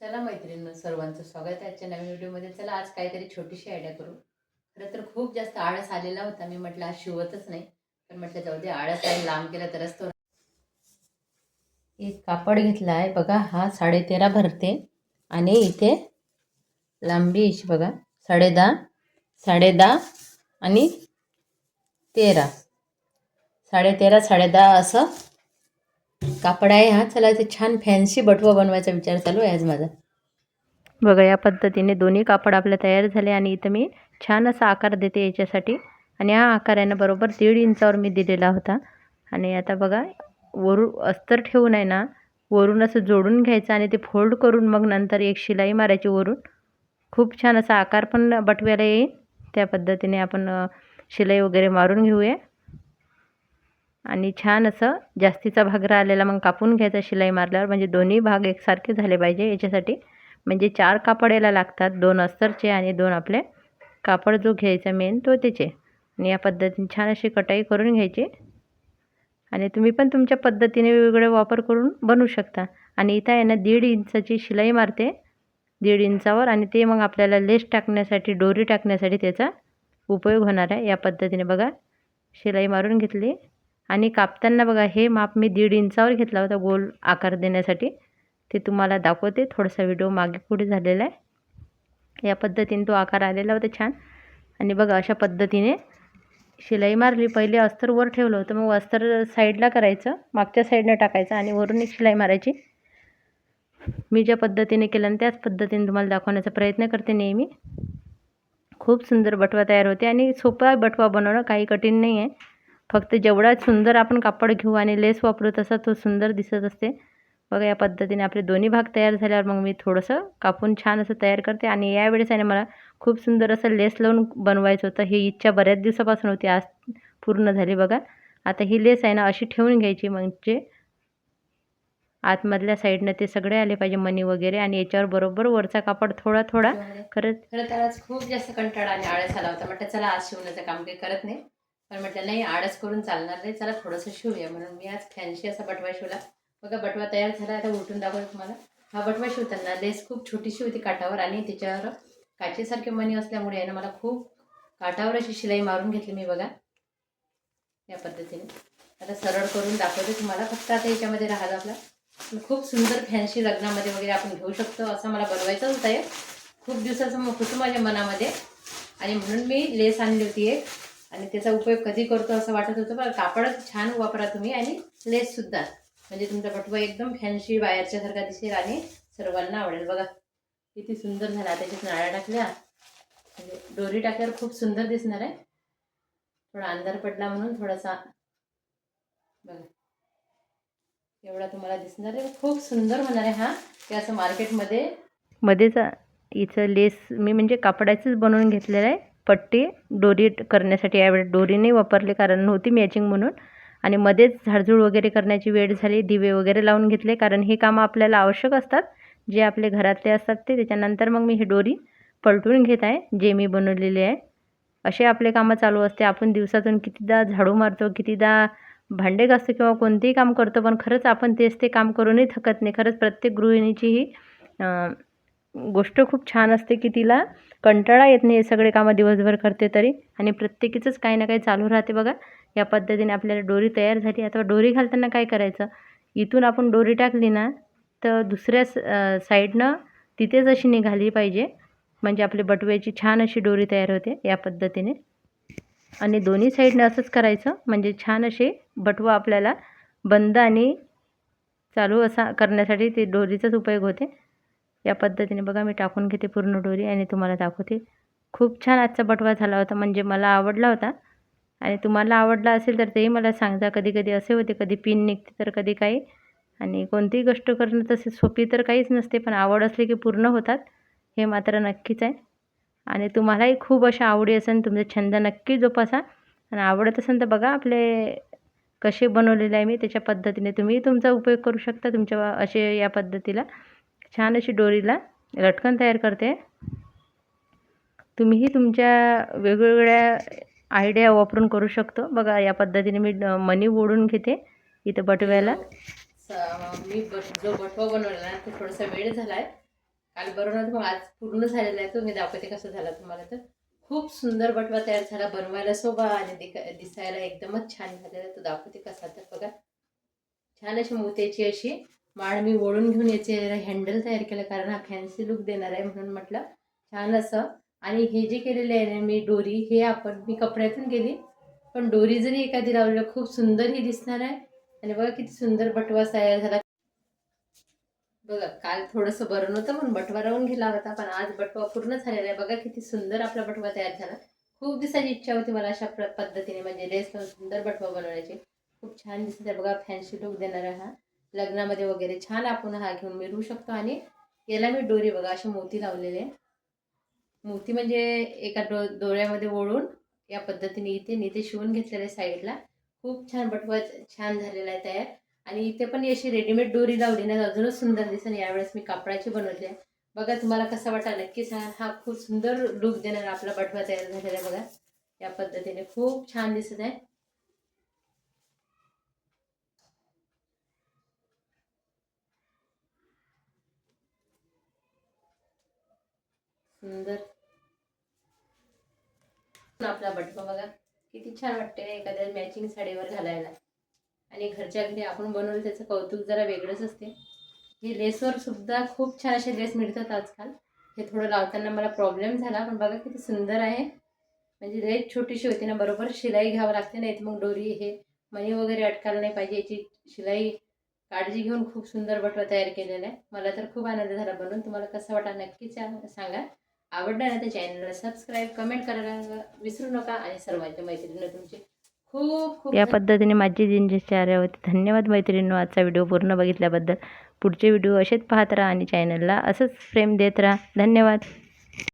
चला मैत्रिणी सर्वांचं स्वागत आहे आजच्या नवीन व्हिडिओमध्ये. चला आज काहीतरी छोटीशी आयडिया करू. खरं तर खूप जास्त आळस आलेला होता. मी म्हटलं आज शिवतच नाही. पण म्हटलं जाऊ दे आळस आणि लांब केला तरच तो एक कापड घेतला आहे बघा हा साडेतेरा भरते. आणि इथे लांबी अशी बघा साडे साडेदहा साडेदहा आणि तेरा. साडेतेरा साडेदहा असं कापड आहे हा. चला ते छान फॅन्सी बटवा बनवायचा विचार चालू आहे आज माझा. बघा या पद्धतीने दोन्ही कापड आपले तयार झाले आणि इथं मी छान असा आकार देते याच्यासाठी. आणि हा आकार आहे ना बरोबर दीड इंचावर मी दिलेला होता. आणि आता बघा वरून अस्तर ठेवून आहे ना वरून असं जोडून घ्यायचं आणि ते फोल्ड करून मग नंतर एक शिलाई मारायची वरून. खूप छान असा आकार पण बटव्याला येईल. त्या पद्धतीने आपण शिलाई वगैरे मारून घेऊया. आणि छान असं जास्तीचा भाग राहिलेला मग कापून घ्यायचा शिलाई मारल्यावर म्हणजे दोन्ही भाग एकसारखे झाले पाहिजे याच्यासाठी. म्हणजे चार कापड याला लागतात दोन अस्तरचे आणि दोन आपले कापड जो घ्यायचा मेन तो त्याचे. आणि या पद्धतीने छान अशी कटाई करून घ्यायची. आणि तुम्ही पण तुमच्या पद्धतीने वेगवेगळे वापर करून बनवू शकता. आणि इथं आहे ना दीड इंचाची शिलाई मारते. दीड इंचावर आणि ते मग आपल्याला लेस टाकण्यासाठी डोरी टाकण्यासाठी त्याचा उपयोग होणार आहे. या पद्धतीने बघा शिलाई मारून घेतली. आणि कापताना बघा हे माप मी दीड इंचावर घेतला होता गोल आकार देण्यासाठी. ते तुम्हाला दाखवते. थोडासा व्हिडिओ मागे पुढे झालेला आहे. या पद्धतीने तो आकार आलेला होता छान. आणि बघा अशा पद्धतीने शिलाई मारली. पहिले अस्तर वर ठेवलं होतं. मग अस्तर साईडला करायचं. मागच्या साईडनं टाकायचं आणि वरून एक शिलाई मारायची. मी ज्या पद्धतीने केलं आणि त्याच पद्धतीने तुम्हाला दाखवण्याचा प्रयत्न करते नेहमी. खूप सुंदर बटवा तयार होते आणि सोपा बटवा बनवणं काही कठीण नाही आहे फक्त जेवढा सुंदर आपण कापड घेऊ आणि लेस वापरू तसा तो सुंदर दिसत असते. बघा या पद्धतीने आपले दोन्ही भाग तयार झाल्यावर मग मी थोडंसं कापून छान असं तयार करते. आणि यावेळेस आहे ना मला खूप सुंदर असं लेस लावून बनवायचं होतं. ही इच्छा बऱ्याच दिवसापासून होती आज पूर्ण झाली बघा. आता ही लेस आहे ना अशी ठेवून घ्यायची म्हणजे आतमधल्या साईडनं ते सगळे आले पाहिजे मणी वगैरे. आणि याच्यावर बरोबर वरचा कापड थोडा थोडा खरंच खरं तर आज खूप जास्त कंटाळा आणि आळस आला होता. म्हटलं चला आज शिवण्याचं काम काही करत नाही. पण म्हटलं नाही आळस करून चालणार नाही चला थोडंसं शिवूया. म्हणून मी आज फॅन्सी असा बटवा शिवला. बघा बटवा तयार झाला आता उलटून दाखवतो तुम्हाला. हा बटवा शिवताना लेस खूप छोटीशी होती काठावर आणि त्याच्यावर काचेसारखे मणी असल्यामुळे आहे ना मला खूप काठावर अशी शिलाई मारून घेतली मी बघा. या पद्धतीने. आता सरळ करून दाखवते तुम्हाला फक्त आता याच्यामध्ये राहिलं आपला. खूप सुंदर फॅन्सी लग्नामध्ये वगैरे आपण घेऊ शकतो असं मला बनवायचं होतं आहे खूप दिवसाचं मग होतं माझ्या मनामध्ये. आणि म्हणून मी लेस आणली होती एक. आणि त्याचा उपयोग कधी करतो असं वाटत होतं पण कापडच छान वापरा तुम्ही आणि लेससुद्धा म्हणजे तुमचा पटवा एकदम फॅन्सी बाहेरच्यासारखा दिसेल आणि सर्वांना आवडेल. बघा किती सुंदर झाला. त्याच्यात नाळ्या टाकल्या. म्हणजे दोरी टाकल्यावर खूप सुंदर दिसणार आहे. थोडा अंधार पडला म्हणून थोडासा बघा. एवढा तुम्हाला दिसणार आहे. खूप सुंदर होणार आहे हा. ते असं मार्केटमध्ये मध्येच इथं लेस मी म्हणजे कापडाचंच बनवून घेतलेलं आहे. पट्टी दोरी करण्यासाठी यावेळेस दोरी नाही वापरली कारण नव्हती मॅचिंग म्हणून. आणि मध्येच झाडझूड वगैरे करण्याची वेळ झाली दिवे वगैरे लावून घेतले कारण हे कामं आपल्याला आवश्यक असतात. जे आपले घरातले असतात ते. त्याच्यानंतर मग मी ही दोरी पलटून घेत आहे जे मी बनवलेले आहे. असे आपले कामं चालू असते. आपण दिवसातून कितीदा झाडू मारतो कितीदा भांडे घासतो किंवा कोणतेही काम करतो पण खरंच आपण तेच ते काम करूनही थकत नाही. खरंच प्रत्येक गृहिणीची ही गोष्ट खूप छान असते की तिला कंटाळा येत नाही हे सगळे कामं दिवसभर करते तरी. आणि प्रत्येकीचंच काही ना काही चालू राहते बघा. या पद्धतीने आपल्याला डोरी तयार झाली. आता डोरी घालताना काय करायचं? इथून आपण डोरी टाकली ना तर दुसऱ्या स साईडनं तिथेच अशी निघाली पाहिजे. म्हणजे आपली बटव्याची छान अशी डोरी तयार होते या पद्धतीने. आणि दोन्ही साईडनं असंच करायचं. म्हणजे छान असे बटवा आपल्याला बंद आणि चालू असा करण्यासाठी ते डोरीचाच उपयोग होते. या पद्धतीने बघा मी टाकून घेते पूर्ण डोरी आणि तुम्हाला दाखवते. खूप छान आजचा बटवा झाला होता म्हणजे मला आवडला होता. आणि तुम्हाला आवडला असेल तर तेही मला सांगा कधी कधी असे होते कधी पिन निघते तर कधी काही. आणि कोणतीही गोष्ट करणं तसे सोपी तर काहीच नसते पण आवड असली की पूर्ण होतात हे मात्र नक्कीच आहे. आणि तुम्हालाही खूप अशा आवडी असेल तुमचा छंद नक्की जोपासा. आणि आवडत असेल तर बघा आपले कसे बनवलेले आहे मी त्याच्या पद्धतीने तुम्ही तुमचा उपयोग करू शकता तुमच्या असे या पद्धतीला. छान अशी डोरीला लटकन तयार करते. तुम्हीही तुमच्या वेगवेगळ्या आयडिया वापरून करू शकतो. बघा या पद्धतीने मी ड- ओढून घेते इथं बटव्याला. मी बट जो बटवा बनवला ना तो थोडासा वेळ झाला आहे काल बरोबर मग आज पूर्ण झालेला आहे तो. मी दाखवते कसं झाला तुम्हाला तर. खूप सुंदर बटवा तयार झाला. बनवायला सोबा आणि दिसायला एकदमच छान झालेला तो दाखवते कसा तर बघा. छान अशी मोत्याची अशी माळ मी ओढून घेऊन याचे हँडल तयार केलं कारण हा फॅन्सी लुक देणार आहे म्हणून म्हटलं. छान असं. आणि हे जे केलेले आहे ना मी डोरी हे आपण मी कपड्यातून गेली पण डोरी जरी एखादी लावलेलं खूप सुंदर ही दिसणार आहे. आणि बघा किती सुंदर बटवा तयार झाला. बघा काल थोडंसं बरं नव्हतं म्हणून बटवा राहून गेला होता पण आज बटवा पूर्ण झालेला आहे. बघा किती सुंदर आपला बटवा तयार झाला. खूप दिवसाची इच्छा होती मला अशा पद्धतीने म्हणजे लेस सुंदर बटवा बनवण्याची खूप छान दिसत आहे. बघा फॅन्सी लुक देणारा हा. लग्नामध्ये वगैरे छान आपण हा घेऊन मिळवू शकतो. आणि याला मी डोरी बघा असे मोती लावलेले मोती म्हणजे एका डो डोळ्यामध्ये ओढून या पद्धतीने इथे मी इथे शिवून घेतलेले साईडला. खूप छान बटवा छान झालेला आहे तयार. आणि इथे पण अशी रेडीमेड डोरी लावली ना अजूनच सुंदर दिसेल. यावेळेस मी कापडाची बनवली आहे. बघा तुम्हाला कसा वाटा नक्की सांगा हा खूप सुंदर लुक देणार आपला बटवा तयार झालेला आहे बघा. या पद्धतीने खूप छान दिसत आहे. सुंदर. आपला बटवा बघा. किती छान वाटते एखाद्या मॅचिंग साडीवर घालायला. आणि घरच्या घरी आपण बनवलं त्याचं कौतुक जरा वेगळंच असते. हे लेसवर सुद्धा खूप छान असे लेस मिळतात आजकाल. हे थोडं लावताना मला प्रॉब्लेम झाला पण बघा किती सुंदर आहे. म्हणजे लेस छोटीशी होती ना बरोबर शिलाई घ्यावं लागते ना इथं मग डोरी हे मणी वगैरे अटकायला नाही पाहिजे. याची शिलाई काळजी घेऊन खूप सुंदर बटवा तयार केलेला आहे. मला तर खूप आनंद झाला बनवून. तुम्हाला कसा वाटा नक्कीच सांगा. आवडलं ना त्या चॅनलला सबस्क्राईब कमेंट करायला विसरू नका. आणि सर्वांच्या मैत्रिणी तुमचे खूप खूप या पद्धतीने माझी दिनचर्या होती धन्यवाद मैत्रिणींनो. आजचा व्हिडिओ पूर्ण बघितल्याबद्दल पुढचे व्हिडिओ असेच पाहत राहा आणि चॅनलला असंच फ्रेम देत राहा. धन्यवाद.